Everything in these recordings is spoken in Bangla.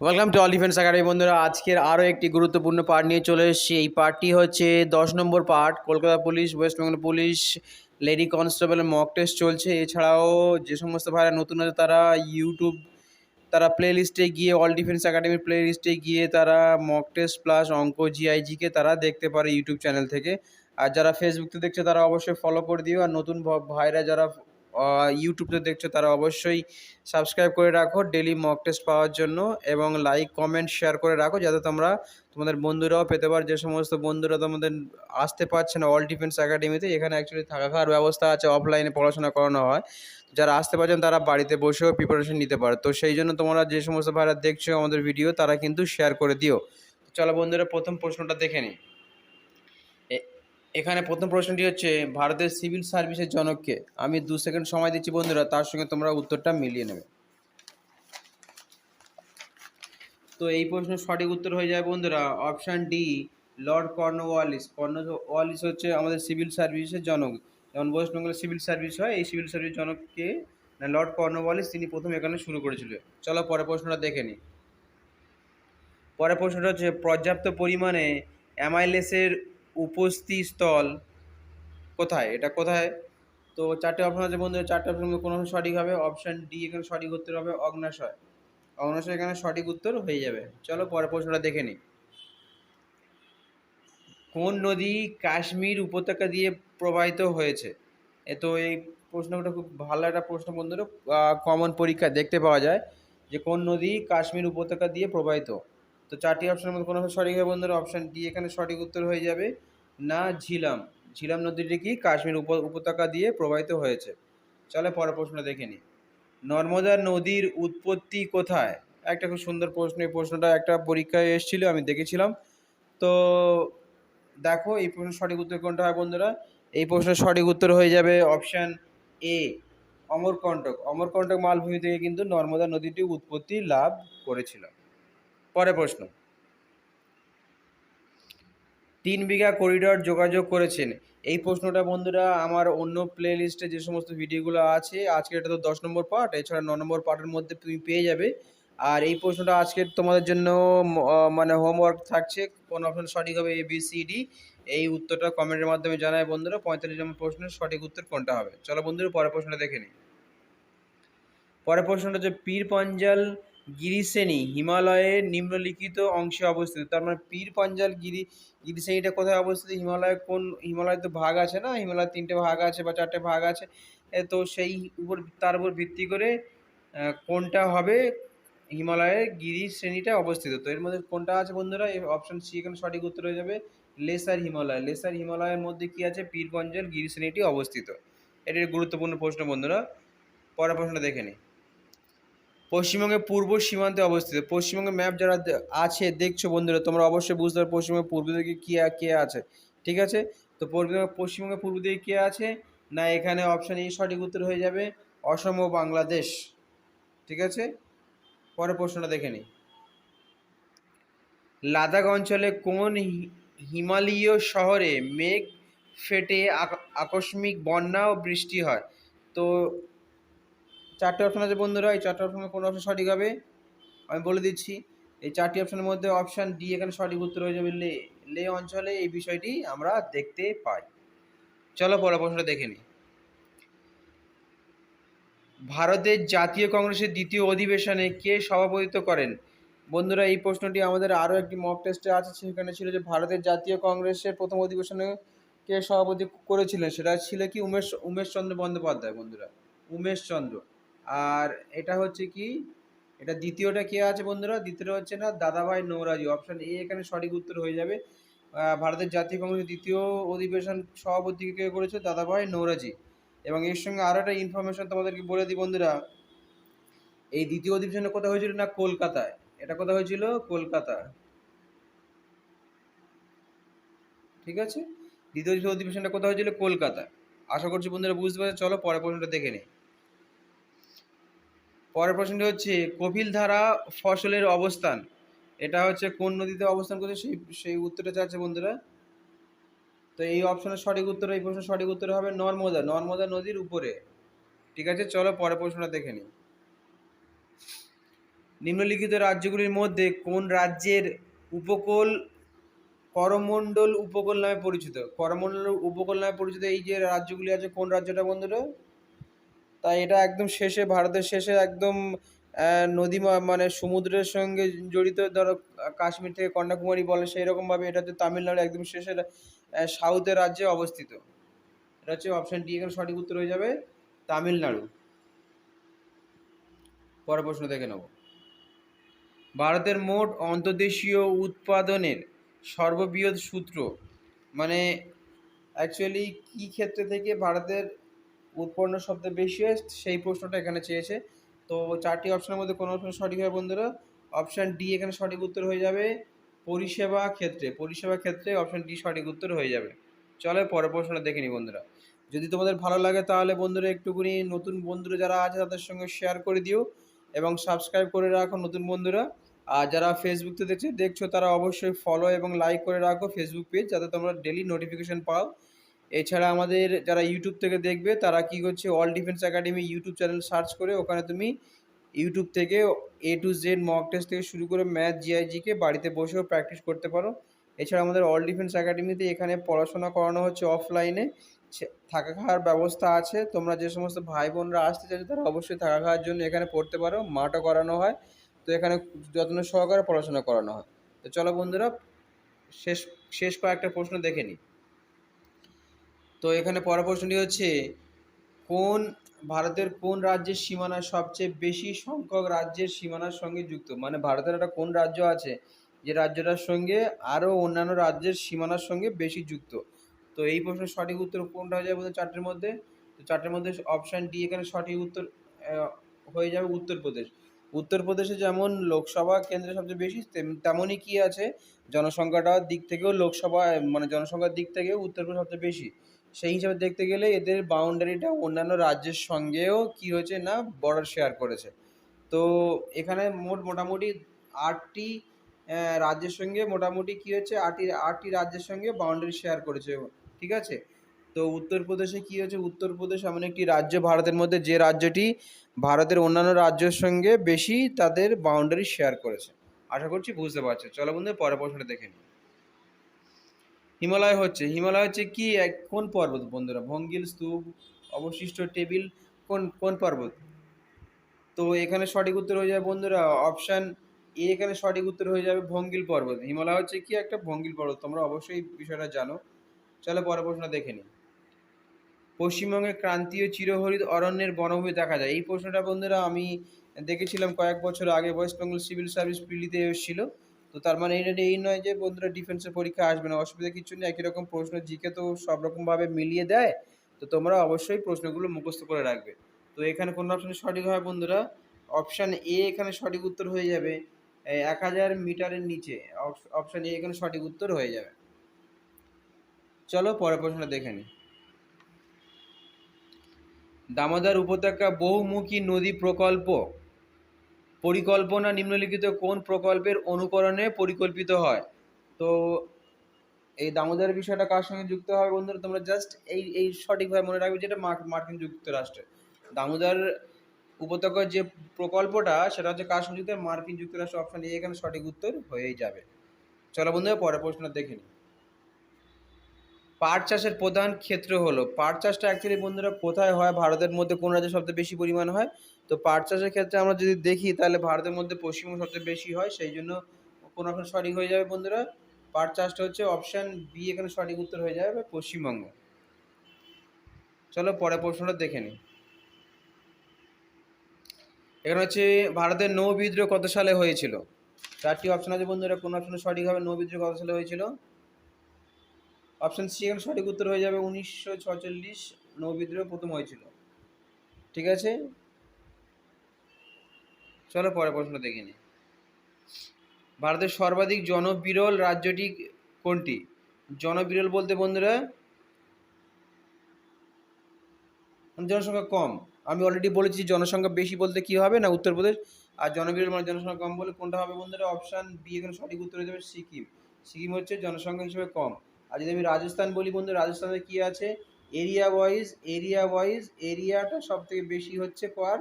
Welcome to all defence academy বন্ধুরা। আজকের আরও একটি গুরুত্বপূর্ণ পার্ট নিয়ে চলে এসেছি। এই পার্টটি হচ্ছে দশ নম্বর part Kolkata police West Bengal police lady কনস্টেবলের মক টেস্ট চলছে। এছাড়াও যে সমস্ত ভাইরা নতুন আছে, তারা ইউটিউব তারা প্লে লিস্টে গিয়ে অল ডিফেন্স একাডেমির প্লে লিস্টে গিয়ে, তারা মক টেস্ট প্লাস অঙ্ক জিআইজিকে তারা দেখতে পারে ইউটিউব চ্যানেল থেকে। আর যারা ফেসবুকতে দেখছে, তারা অবশ্যই ফলো করে দিও। আর নতুন ভাইরা যারা ইউটিউবতে দেখছ, তারা অবশ্যই সাবস্ক্রাইব করে রাখো ডেলি মক টেস্ট পাওয়ার জন্য এবং লাইক কমেন্ট শেয়ার করে রাখো যাতে তোমরা তোমাদের বন্ধুরাও পেতে পার। যে সমস্ত বন্ধুরা তোমাদের আসতে পারছে না অল ডিফেন্স একাডেমিতে এখানে অ্যাকচুয়ালি থাকা খাওয়ার ব্যবস্থা আছে অফলাইনে পড়াশোনা করানো হয়। যারা আসতে পারছেন, তারা বাড়িতে বসেও প্রিপারেশন নিতে পারে। তো সেই জন্য তোমরা যে সমস্ত ভাইরা দেখছ আমাদের ভিডিও তারা কিন্তু শেয়ার করে দিও। চলো বন্ধুরা, প্রথম প্রশ্নটা দেখে নিই। এখানে প্রথম প্রশ্নটি হচ্ছে, ভারতের সিভিল সার্ভিসের জনককে আমি দু সেকেন্ড সময় দিচ্ছি বন্ধুরা, তার সঙ্গে তোমরা উত্তরটা মিলিয়ে নেবে। তো এই প্রশ্নের সঠিক উত্তর হয়ে যায় বন্ধুরা, option D, Lord Cornwallis. Cornwallis হচ্ছে আমাদের সিভিল সার্ভিসের জনক। যেমন ওয়েস্ট বেঙ্গলের সিভিল সার্ভিস হয়, এই সিভিল সার্ভিস জনককে লর্ড কর্নওয়ালিস তিনি প্রথম এখানে শুরু করেছিল। চলো পরের প্রশ্নটা দেখে নিই পরের প্রশ্নটা হচ্ছে, পর্যাপ্ত পরিমাণে অ্যামাইলেসের উপস্থিত স্থল কোথায়? এটা কোথায়? তো চারটে অপশন আছে বন্ধুরা, চারটে অপশন কোনো সঠিক হবে। অপশান ডি এখানে সঠিক উত্তর হবে অগ্নাশয়। অগ্নাশয় এখানে সঠিক উত্তর হয়ে যাবে। চলো পরের প্রশ্নটা দেখে নিই। কোন নদী কাশ্মীর উপত্যকা দিয়ে প্রবাহিত হয়েছে? এ তো এই প্রশ্নটা খুব ভালো একটা প্রশ্ন বন্ধুরা। কমন পরীক্ষা দেখতে পাওয়া যায় যে কোন নদী কাশ্মীর উপত্যকা দিয়ে প্রবাহিত? তো চারটি অপশনের মধ্যে কোনো সঠিক হবে বন্ধুরা? অপশান ডি এখানে সঠিক উত্তর হয়ে যাবে না, ঝিলাম। ঝিলাম নদীটি কি? কাশ্মীর উপ- উপত্যকা দিয়ে প্রবাহিত হয়েছে। চলে পরের প্রশ্ন দেখে নিই। নর্মদা নদীর উৎপত্তি কোথায়? একটা খুব সুন্দর প্রশ্ন, এই প্রশ্নটা একটা পরীক্ষায় এসেছিল, আমি দেখেছিলাম। তো দেখো, এই প্রশ্নের সঠিক উত্তর কোনটা হয় বন্ধুরা? এই প্রশ্নের সঠিক উত্তর হয়ে যাবে অপশান এ অমরকণ্টক অমরকণ্টক মালভূমি থেকে কিন্তু নর্মদা নদীটি উৎপত্তি লাভ করেছিল। পরের প্রশ্ন। তিন বিঘা করিডর যোগাযোগ করেছেন। এই প্রশ্নটা বন্ধুরা আমার অন্য প্লে লিস্টে যে সমস্ত ভিডিওগুলো আছে, আজকে এটা তো দশ নম্বর পার্ট এছাড়া ন নম্বর পার্টের মধ্যে তুমি পেয়ে যাবে। আর এই প্রশ্নটা আজকে তোমাদের জন্য মানে হোমওয়ার্ক থাকছে, কোন অপশন সঠিক হবে এ বি সি ডি এই উত্তরটা কমেন্টের মাধ্যমে জানায় বন্ধুরা, পঁয়তাল্লিশ নম্বর প্রশ্নের সঠিক উত্তর কোনটা হবে? চলো বন্ধুরা, পরের প্রশ্নটা দেখে নিই। পরের প্রশ্নটা হচ্ছে পীর পাঞ্জাল গিরিশ্রেণী হিমালয়ের নিম্নলিখিত অংশে অবস্থিত। তার মানে পীর পাঞ্জাল গিরি গিরিশ্রেণীটা কোথায় অবস্থিত? হিমালয়ের কোন হিমালয়ের তো ভাগ আছে না? হিমালয়ের তিনটে ভাগ আছে বা চারটে ভাগ আছে। তো সেই উপর তার উপর ভিত্তি করে কোনটা হবে হিমালয়ের গিরি শ্রেণীটা অবস্থিত? তো এর মধ্যে কোনটা আছে বন্ধুরা? এই অপশন সি এখানে সঠিক উত্তর হয়ে যাবে, লেসার হিমালয়। লেসার হিমালয়ের মধ্যে কি আছে? পীরপঞ্জল গিরি শ্রেণীটি অবস্থিত। এটি গুরুত্বপূর্ণ প্রশ্ন বন্ধুরা। পরের প্রশ্নটা দেখে নিই। পশ্চিমবঙ্গের পূর্ব সীমান্তে অবস্থিত। পশ্চিমবঙ্গের ম্যাপ যারা আছে, দেখছ বন্ধুরা, তোমরা অবশ্যই বুঝতে পারো পশ্চিমবঙ্গের পূর্ব দিকে কি, কে আছে, ঠিক আছে? তো পশ্চিমবঙ্গের পূর্ব দিকে কে আছে? না, এখানে অপশান এই সঠিক উত্তর হয়ে যাবে, অসম ও বাংলাদেশ, ঠিক আছে? পরের প্রশ্নটা দেখে নিই লাদাখ অঞ্চলে কোন হি- হিমালয়ীয় শহরে মেঘ ফেটে আক- আকস্মিক বন্যা ও বৃষ্টি হয়? তো চারটে অপশন আছে বন্ধুরা, এই চারটে অপশনের কোনো অপশন সঠিক হবে? আমি বলে দিচ্ছি, এই চারটি অপশনের মধ্যে অপশান ডি এখানে সঠিক উত্তর হয়ে যাবে লে লে অঞ্চলে, এই বিষয়টি আমরা দেখতে পাই। চলো পরের প্রশ্নটা দেখে নিই। ভারতের জাতীয় কংগ্রেসের দ্বিতীয় অধিবেশনে কে সভাপতিত্ব করেন? বন্ধুরা, এই প্রশ্নটি আমাদের আরও একটি মক টেস্টে আছে, সেখানে ছিল যে ভারতের জাতীয় কংগ্রেসের প্রথম অধিবেশনে কে সভাপতি করেছিলেন? সেটা ছিল কি উমেশ উমেশচন্দ্র বন্দ্যোপাধ্যায় বন্ধুরা, উমেশ চন্দ্র। আর এটা হচ্ছে কি? এটা দ্বিতীয়টা কে আছে বন্ধুরা? দ্বিতীয়টা হচ্ছে না দাদাভাই নৌরাজি। অপশন এ এখানে সঠিক উত্তর হয়ে যাবে। ভারতের জাতীয় কংগ্রেসের দ্বিতীয় অধিবেশন সভাপতি কে করেছে? দাদাভাই নৌরাজি। এবং এর সঙ্গে আরও একটা ইনফরমেশন তোমাদেরকে বলে দিই বন্ধুরা। এই দ্বিতীয় অধিবেশনে কোথায় হয়েছিল না কলকাতায়? এটা কোথায় হয়েছিল? কলকাতা। ঠিক আছে? দ্বিতীয় অধিবেশনটা কোথায় হয়েছিল? কলকাতা আশা করছি বন্ধুরা বুঝতে পারছে। চলো পরের প্রশ্নটা দেখে নিই। পরের প্রশ্নটি হচ্ছে কপিল ধারা ফসলের অবস্থান। এটা হচ্ছে কোন নদীতে অবস্থান করছে সেই সেই উত্তরটা চাচ্ছে বন্ধুরা। তো এই অপশনের সঠিক উত্তর, এই প্রশ্নের সঠিক উত্তর হবে নর্মদা নর্মদা নদীর উপরে। ঠিক আছে, চলো পরের প্রশ্নটা দেখে নিই। নিম্নলিখিত রাজ্যগুলির মধ্যে কোন রাজ্যের উপকূল করমণ্ডল উপকূল নামে পরিচিত? করমণ্ডল উপকূল নামে পরিচিত এই যে রাজ্যগুলি আছে, কোন রাজ্যটা বন্ধুরা? তাই এটা একদম শেষে, ভারতের শেষে একদম নদী মানে সমুদ্রের সঙ্গে জড়িত, ধরো, কাশ্মীর থেকে কন্যাকুমারী বলে সেই রকমভাবে এটা হচ্ছে তামিলনাড়ু একদম শেষে সাউথের রাজ্যে অবস্থিত। এটা হচ্ছে অপশন ডি এখানে সঠিক উত্তর হয়ে যাবে তামিলনাড়ু। পরের প্রশ্ন দেখে নেব। ভারতের মোট অন্তর্দেশীয় উৎপাদনের সর্ববৃহৎ সূত্র মানে অ্যাকচুয়ালি কী ক্ষেত্রে থেকে ভারতের উৎপন্ন শব্দ বেশি হয়, সেই প্রশ্নটা এখানে চেয়েছে। তো চারটি অপশনের মধ্যে কোনো অপশন সঠিক হয় বন্ধুরা? অপশান ডি এখানে সঠিক উত্তর হয়ে যাবে। পরিষেবা ক্ষেত্রে পরিষেবা ক্ষেত্রে অপশান ডি সঠিক উত্তর হয়ে যাবে। চলো পরের প্রশ্নটা দেখে নিই বন্ধুরা। যদি তোমাদের ভালো লাগে তাহলে বন্ধুরা একটুখানি নতুন বন্ধুরা যারা আছে তাদের সঙ্গে শেয়ার করে দিও এবং সাবস্ক্রাইব করে রাখো নতুন বন্ধুরা। আর যারা ফেসবুকতে দেখছ দেখছ তারা অবশ্যই ফলো এবং লাইক করে রাখো ফেসবুক পেজ যাতে তোমরা ডেলি নোটিফিকেশন পাও। এছাড়া আমাদের যারা ইউটিউব থেকে দেখবে, তারা কি করছে all defence academy YouTube channel search করে, ওখানে তুমি ইউটিউব থেকে A to Z mock test থেকে শুরু করে ম্যাথ জিআইজিকে বাড়িতে বসেও প্র্যাকটিস করতে পারো। এছাড়া আমাদের অল ডিফেন্স একাডেমিতে এখানে পড়াশোনা করানো হচ্ছে অফলাইনে থাকা খাওয়ার ব্যবস্থা আছে। তোমরা যে সমস্ত ভাই বোনরা আসতে চাইছো, তারা অবশ্যই থাকা খাওয়ার জন্য এখানে পড়তে পারো। মাঠও করানো হয়। তো এখানে যত্ন সহকারে পড়াশোনা করানো হয়। তো চলো বন্ধুরা, শেষ শেষ কয়েকটা প্রশ্ন দেখে নিই। তো এখানে পরের প্রশ্নটি হচ্ছে, কোন ভারতের কোন রাজ্যের সীমানা সবচেয়ে বেশি সংখ্যক রাজ্যের সীমানার সঙ্গে যুক্ত? মানে ভারতের একটা কোন রাজ্য আছে যে রাজ্যটার সঙ্গে আরও অন্যান্য রাজ্যের সীমানার সঙ্গে বেশি যুক্ত? তো এই প্রশ্নের সঠিক উত্তর কোনটা হয়ে যাবে চারটের মধ্যে? তো চারটের মধ্যে অপশান ডি এখানে সঠিক উত্তর হয়ে যাবে উত্তরপ্রদেশ। উত্তরপ্রদেশে যেমন লোকসভা কেন্দ্রে সবচেয়ে বেশি তেমনই কি আছে? জনসংখ্যাটার দিক থেকেও লোকসভা মানে জনসংখ্যার দিক থেকেও উত্তরপ্রদেশ সবচেয়ে বেশি। সেই হিসাবে দেখতে গেলে এদের বাউন্ডারিটা অন্যান্য রাজ্যের সঙ্গেও কি হয়েছে না বর্ডার শেয়ার করেছে। তো এখানে মোট মোটামুটি আটটি রাজ্যের সঙ্গে মোটামুটি কি হচ্ছে আটটি আটটি রাজ্যের সঙ্গে বাউন্ডারি শেয়ার করেছে, ঠিক আছে? তো উত্তরপ্রদেশে কি হচ্ছে উত্তরপ্রদেশ এমন একটি রাজ্য ভারতের মধ্যে যে রাজ্যটি ভারতের অন্যান্য রাজ্যের সঙ্গে বেশি তাদের বাউন্ডারি শেয়ার করেছে। আশা করছি বুঝতে পারছ। চলো বন্ধু পরের প্রশ্নটা দেখে নিই। হিমালয় হচ্ছে হিমালয় হচ্ছে কি, এক, কোন পর্বত বন্ধুরা? ভঙ্গিল, স্তূপ, অবশিষ্ট টেবিল, কোন কোন পর্বত? তো এখানে সঠিক উত্তর হয়ে যাবে বন্ধুরা, অপশান এ এখানে সঠিক উত্তর হয়ে যাবে ভঙ্গিল পর্বত। হিমালয় হচ্ছে কি একটা ভঙ্গিল পর্বত, তোমরা অবশ্যই বিষয়টা জানো। চলো পরের প্রশ্ন দেখে নিই। পশ্চিমবঙ্গের ক্রান্তীয় চিরহরিত অরণ্যের বনভূমি দেখা যায়। এই প্রশ্নটা বন্ধুরা আমি দেখেছিলাম কয়েক বছর আগে, ওয়েস্ট বেঙ্গল সিভিল সার্ভিস পিলিতে এসেছিল। তো তার মানে এটা এই নয় যে বন্ধুরা ডিফেন্সের পরীক্ষা আসবে না, অসুবিধা কিছু নেই। একই রকম প্রশ্ন জিকে তো সব রকমভাবে মিলিয়ে দেয়, তো তোমরা অবশ্যই প্রশ্নগুলো মুখস্থ করে রাখবে। তো এখানে কোন অপশানে সঠিক হয় বন্ধুরা? অপশান এ এখানে সঠিক উত্তর হয়ে যাবে এক হাজার মিটারের নিচে। অপশান এ এখানে সঠিক উত্তর হয়ে যাবে। চলো পরের প্রশ্নটা দেখে নিই দামোদর উপত্যকা বহুমুখী নদী প্রকল্প। পরিকল্পনা নিম্নলিখিত কোন প্রকল্পের অনুকরণে পরিকল্পিত হয়? তো এই দামোদর বিষয়টা কার সঙ্গে যুক্ত হবে বন্ধুরা? তোমরা জাস্ট এই এই সঠিকভাবে মনে রাখবে যেটা মার্ক- মার্কিন যুক্তরাষ্ট্রে দামোদর উপত্যকার যে প্রকল্পটা, সেটা হচ্ছে কার সঙ্গে যুক্ত? মার্কিন যুক্তরাষ্ট্র অপশন এখানে সঠিক উত্তর হয়েই যাবে। চলো বন্ধুরা, পরের প্রশ্ন দেখে নিই। পাট চাষের প্রধান ক্ষেত্র হলো, পাট চাষটা অ্যাকচুয়ালি বন্ধুরা কোথায় হয়? ভারতের মধ্যে কোন রাজ্যে সবচেয়ে বেশি পরিমাণ হয়? তো পাট চাষের ক্ষেত্রে আমরা যদি দেখি, তাহলে ভারতের মধ্যে পশ্চিমবঙ্গ সবচেয়ে বেশি হয়, সেই জন্য কোন অপশন সঠিক হয়ে যাবে বন্ধুরা। পাট চাষটা হচ্ছে অপশান বি এখানে সঠিক উত্তর হয়ে যাবে পশ্চিমবঙ্গ। চলো পরের প্রশ্নটা দেখে নিই। এখানে হচ্ছে, ভারতের নৌ বিদ্রোহ কত সালে হয়েছিল? চারটি অপশন আছে বন্ধুরা, কোন অপশনে সঠিক হবে? নৌ বিদ্রোহ কত সালে হয়েছিল? অপশন সি এখানে সঠিক উত্তর হয়ে যাবে উনিশশো ছচল্লিশ নৌ বিদ্রোহ প্রথম হয়েছিল। ঠিক আছে? চলো পরের প্রশ্ন দেখে নিই ভারতের সর্বাধিক জনবিরল রাজ্যটি কোনটি? জনবিরল বলতে বন্ধুরা, জনসংখ্যা কম। আমি অলরেডি বলেছি জনসংখ্যা বেশি বলতে কি হবে না উত্তরপ্রদেশ আর জনবিরল মানে জনসংখ্যা কম বলে কোনটা হবে বন্ধুরা? অপশান বি এখানে সঠিক উত্তর হয়ে যাবে সিকিম। সিকিম হচ্ছে জনসংখ্যা হিসেবে কম। আর যদি আমি রাজস্থান বলি বন্ধু, রাজস্থানে কি আছে? এরিয়া ওয়াইজ এরিয়া ওয়াইজ এরিয়াটা সব থেকে বেশি হচ্ছে কার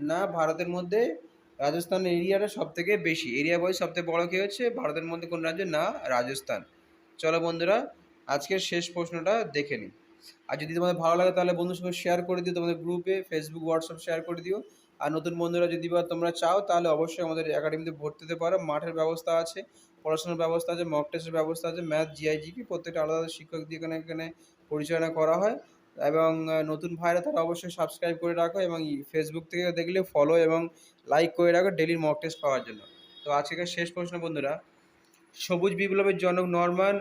না, ভারতের মধ্যে রাজস্থানের এরিয়াটা সব থেকে বেশি। এরিয়া ওয়াইজ সব থেকে বড়ো কে হচ্ছে? ভারতের মধ্যে কোন রাজ্য? না, রাজস্থান। চলো বন্ধুরা, আজকের শেষ প্রশ্নটা দেখে নিই। আর যদি তোমাদের ভালো লাগে তাহলে বন্ধুর সঙ্গে শেয়ার করে দিও, তোমাদের গ্রুপে ফেসবুক হোয়াটসঅ্যাপ শেয়ার করে দিও। আর নতুন বন্ধুরা যদি বা তোমরা চাও, তাহলে অবশ্যই আমাদের একাডেমিতে ভর্তি হতে পারো। মাঠের ব্যবস্থা আছে, পড়াশোনার ব্যবস্থা আছে মক টেস্টের ব্যবস্থা আছে ম্যাথ জিআইজিকে প্রত্যেকটা আলাদা আলাদা শিক্ষক দিয়ে এখানে এখানে পরিচালনা করা হয়। এবং নতুন ভাইরা তারা অবশ্যই সাবস্ক্রাইব করে রাখো এবং ফেসবুক থেকে দেখলে ফলো এবং লাইক করে রাখো ডেলির মক টেস্ট পাওয়ার জন্য। তো আজকের শেষ প্রশ্ন বন্ধুরা, সবুজ বিপ্লবের জনক নরমান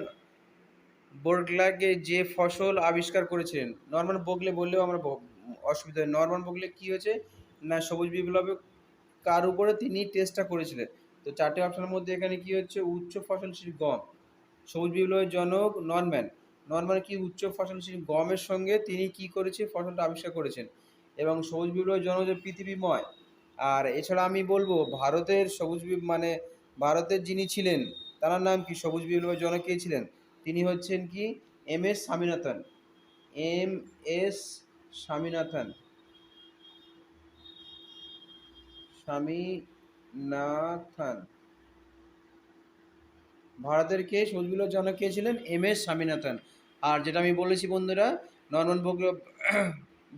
বোর্গলাগে যে ফসল আবিষ্কার করেছিলেন, নরমান বোগলে বললেও আমরা অসুবিধা নেই নরমান বোগলে কী হয়েছে? না, সবুজ বিপ্লবে কার উপরে তিনি টেস্টটা করেছিলেন? তো চারটে অপশনের মধ্যে এখানে কি হচ্ছে? উচ্চ ফসলশীল গম। সবুজ বিপ্লবের জনক নরম্যান নরম্যান কি উচ্চ ফসলশীল গমের সঙ্গে তিনি কি করেছে? ফসলটা আবিষ্কার করেছেন। এবং সবুজ বিপ্লবের জনক যে পৃথিবীময়। আর এছাড়া আমি বলব, ভারতের সবুজ মানে ভারতের যিনি ছিলেন, তার নাম কি? সবুজ বিপ্লবের জনক কে ছিলেন? তিনি হচ্ছেন কি? M S Swaminathan. M S Swaminathan. Swaminathan. ভারতের কে? সবুজ বিপ্লবের জনক কে ছিলেন? M S Swaminathan. আর যেটা আমি বলেছি বন্ধুরা, নর্মান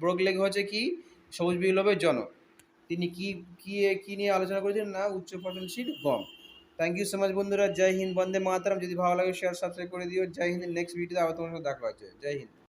ব্রোকলেগ হচ্ছে কি? সবুজ বিপ্লবের জনক। তিনি কি কি কি নিয়ে আলোচনা করেছেন না, উচ্চ ফসলশীল গম। থ্যাংক ইউ সো মাচ বন্ধুরা। জয় হিন্দ, বন্দে মাতারাম। যদি ভালো লাগে শেয়ার সাবস্ক্রাইব করে দিও। জয় হিন্দ নেক্সট ভিডিওতে আবার তোমার সাথে দেখা হচ্ছে। জয় হিন্দ।